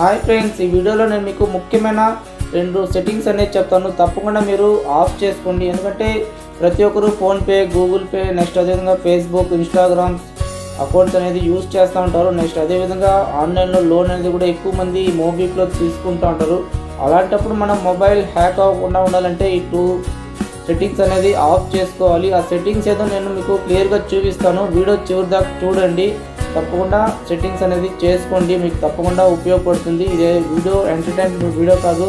Hi friends ఈ వీడియోలో నేను మీకు ముఖ్యమైన రెండు సెట్టింగ్స్ అనేది చెప్తాను. తప్పకుండా మీరు ఆఫ్ చేసుకోండి. ఎందుకంటే ప్రతి ఒక్కరు ఫోన్పే గూగుల్ పే నెక్స్ట్ అదేవిధంగా ఫేస్బుక్ ఇన్స్టాగ్రామ్ అకౌంట్స్ అనేది యూజ్ చేస్తూ ఉంటారు. నెక్స్ట్ అదేవిధంగా ఆన్లైన్లో లోన్ అనేది కూడా ఎక్కువ మంది మోబిక్లో తీసుకుంటూ ఉంటారు. అలాంటప్పుడు మనం మొబైల్ హ్యాక్ అవ్వకుండా ఉండాలంటే ఈ టూ సెట్టింగ్స్ అనేది ఆఫ్ చేసుకోవాలి. ఆ సెట్టింగ్స్ ఏదో నేను మీకు క్లియర్గా చూపిస్తాను. వీడియో చివరి దాకా చూడండి. తప్పకుండా సెట్టింగ్స్ అనేది చేసుకోండి. మీకు తప్పకుండా ఉపయోగపడుతుంది. ఇదే వీడియో ఎంటర్టైన్మెంట్ వీడియో కాదు.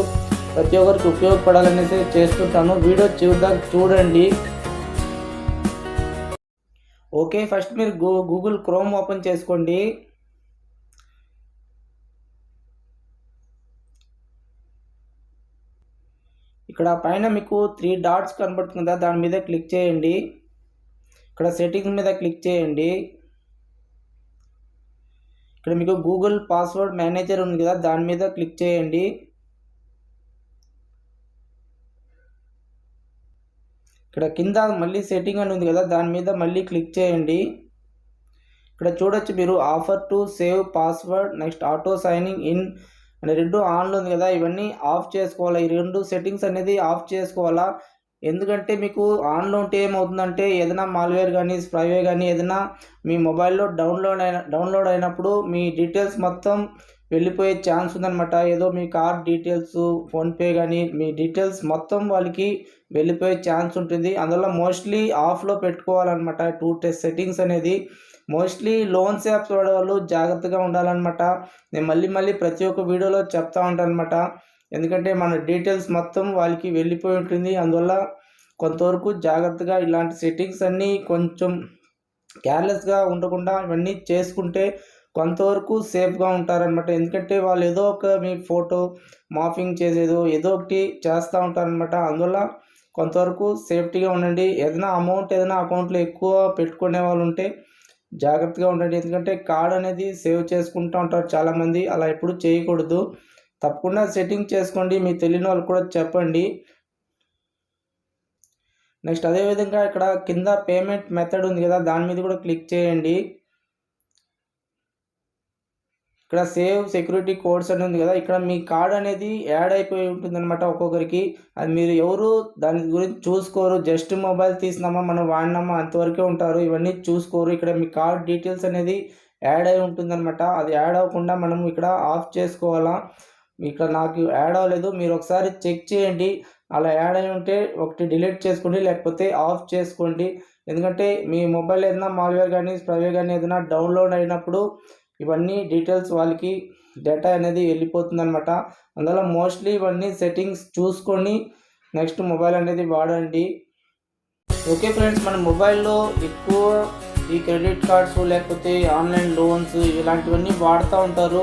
ప్రతి ఒక్కరికి ఉపయోగపడాలనేసి చేస్తుంటాను. వీడియో చివరి చూడండి. ఓకే ఫస్ట్ మీరు గూ గూగుల్ క్రోమ్ ఓపెన్ చేసుకోండి. ఇక్కడ పైన మీకు త్రీ డాట్స్ కనబడుతుంది కదా. దాని మీద క్లిక్ చేయండి. ఇక్కడ సెట్టింగ్స్ మీద క్లిక్ చేయండి. ఇక్కడ మీకు గూగుల్ పాస్వర్డ్ మేనేజర్ ఉంది కదా దాని మీద క్లిక్ చేయండి. ఇక్కడ కింద మళ్ళీ సెట్టింగ్ అని ఉంది కదా దాని మీద మళ్ళీ క్లిక్ చేయండి. ఇక్కడ చూడొచ్చు మీరు offer to save password next auto signing in అనే రెండు ఆన్లో ఉంది కదా ఇవన్నీ ఆఫ్ చేసుకోవాలా? ఈ రెండు సెట్టింగ్స్ అనేది ఆఫ్ చేసుకోవాలా? ఎందుకంటే మీకు ఆన్లో ఉంటే ఏమవుతుందంటే ఏదైనా మాల్వేర్ కానీ స్ప్రైవేర్ కానీ ఏదైనా మీ మొబైల్లో డౌన్లోడ్ అయిన డౌన్లోడ్ అయినప్పుడు మీ డీటెయిల్స్ మొత్తం వెళ్ళిపోయే ఛాన్స్ ఉందన్నమాట. ఏదో మీ కార్ డీటెయిల్స్ ఫోన్పే కానీ మీ డీటెయిల్స్ మొత్తం వాళ్ళకి వెళ్ళిపోయే ఛాన్స్ ఉంటుంది. అందువల్ల మోస్ట్లీ ఆఫ్లో పెట్టుకోవాలన్నమాట. టూ టెస్ట్ సెట్టింగ్స్ అనేది మోస్ట్లీ లోన్స్ యాప్స్ వాడే వాళ్ళు జాగ్రత్తగా ఉండాలన్నమాట. నేను మళ్ళీ మళ్ళీ ప్రతి ఒక్క వీడియోలో చెప్తా ఉంటాను అనమాట ఎందుకంటే మన డీటెయిల్స్ మొత్తం వాళ్ళకి వెళ్ళిపోయి ఉంటుంది. అందువల్ల కొంతవరకు జాగ్రత్తగా ఇలాంటి సెట్టింగ్స్ అన్నీ కొంచెం కేర్లెస్గా ఉండకుండా ఇవన్నీ చేసుకుంటే కొంతవరకు సేఫ్గా ఉంటారనమాట ఎందుకంటే వాళ్ళు ఏదో ఒక మీ ఫోటో మాఫింగ్ చేసేదో ఏదో ఒకటి చేస్తూ ఉంటారనమాట అందువల్ల కొంతవరకు సేఫ్టీగా ఉండండి. ఏదైనా అమౌంట్ ఏదైనా అకౌంట్లో ఎక్కువ పెట్టుకునే వాళ్ళు ఉంటే జాగ్రత్తగా ఉండండి. ఎందుకంటే కార్డ్ అనేది సేవ్ చేసుకుంటూ ఉంటారు చాలామంది. అలా ఎప్పుడు చేయకూడదు. తప్పకుండా సెట్టింగ్ చేసుకోండి మీ తెలియని వాళ్ళు కూడా చెప్పండి. నెక్స్ట్ అదేవిధంగా ఇక్కడ కింద పేమెంట్ మెథడ్ ఉంది కదా దాని మీద కూడా క్లిక్ చేయండి. ఇక్కడ సేవ్ సెక్యూరిటీ కోడ్స్ అని ఉంది కదా ఇక్కడ మీ కార్డ్ అనేది యాడ్ అయిపోయి ఉంటుందన్నమాట ఒక్కొక్కరికి. అది మీరు ఎవరు దాని గురించి చూసుకోరు జస్ట్ మొబైల్ తీసినామా మనం వాడినామా అంతవరకే ఉంటారు. ఇవన్నీ చూసుకోరు ఇక్కడ మీ కార్డ్ డీటెయిల్స్ అనేది యాడ్ అయి ఉంటుందన్నమాట. అది యాడ్ అవ్వకుండా మనం ఇక్కడ ఆఫ్ చేసుకోవాలా? ఇక్కడ నాకు యాడ్ అవ్వలేదు. మీరు ఒకసారి చెక్ చేయండి. అలా యాడ్ అయి ఉంటే ఒకటి డిలీట్ చేసుకోండి లేకపోతే ఆఫ్ చేసుకోండి. ఎందుకంటే మీ మొబైల్ ఏదైనా మాల్వేర్ కానీ స్ప్రైవేర్ కానీ ఏదైనా డౌన్లోడ్ అయినప్పుడు ఇవన్నీ డీటెయిల్స్ వాళ్ళకి డేటా అనేది వెళ్ళిపోతుంది అనమాట అందువల్ల మోస్ట్లీ ఇవన్నీ సెట్టింగ్స్ చూసుకొని నెక్స్ట్ మొబైల్ అనేది వాడండి. ఓకే ఫ్రెండ్స్ మన మొబైల్లో ఎక్కువ ఈ క్రెడిట్ కార్డ్స్ లేకపోతే ఆన్లైన్ లోన్స్ ఇలాంటివన్నీ వాడుతూ ఉంటారు.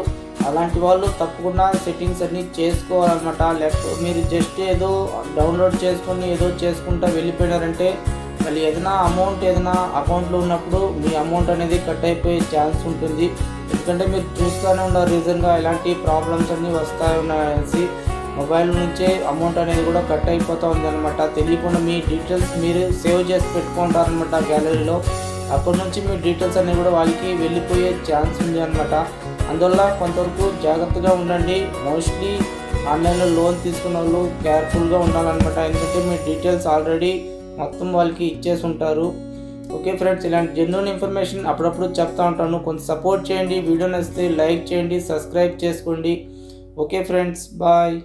అలాంటి వాళ్ళు తప్పకుండా సెట్టింగ్స్ అన్నీ చేసుకోవాలన్నమాట. లేకపోతే మీరు జస్ట్ ఏదో డౌన్లోడ్ చేసుకొని ఏదో చేసుకుంటా వెళ్ళిపోయినారంటే మళ్ళీ ఏదైనా అమౌంట్ ఏదైనా అకౌంట్లో ఉన్నప్పుడు మీ అమౌంట్ అనేది కట్ అయిపోయే ఛాన్స్ ఉంటుంది. ఎందుకంటే మీరు చూస్తూనే ఉన్నారు రీజన్గా ఎలాంటి ప్రాబ్లమ్స్ అన్నీ వస్తాయి ఉన్నాయనేసి మొబైల్ నుంచే అమౌంట్ అనేది కూడా కట్ అయిపోతూ ఉందన్నమాట. తెలియకుండా మీ డీటెయిల్స్ మీరు సేవ్ చేసి పెట్టుకుంటారనమాట గ్యాలరీలో అక్కడ నుంచి మీ డీటెయిల్స్ అనేవి కూడా వాళ్ళకి వెళ్ళిపోయే ఛాన్స్ ఉంది అనమాట అందువల్ల కొంతవరకు జాగ్రత్తగా ఉండండి. మోస్ట్లీ ఆన్లైన్లో లోన్ తీసుకున్న వాళ్ళు కేర్ఫుల్గా ఉండాలన్నమాట. ఎందుకంటే మీ డీటెయిల్స్ ఆల్రెడీ మొత్తం వాళ్ళకి ఇచ్చేసి ఉంటారు. ఓకే ఫ్రెండ్స్ ఇలాంటి జెన్యున్ ఇన్ఫర్మేషన్ అప్పుడప్పుడు చెప్తా ఉంటాను. కొంచెం సపోర్ట్ చేయండి. వీడియో నచ్చితే లైక్ చేయండి సబ్స్క్రైబ్ చేసుకోండి. Okay friends bye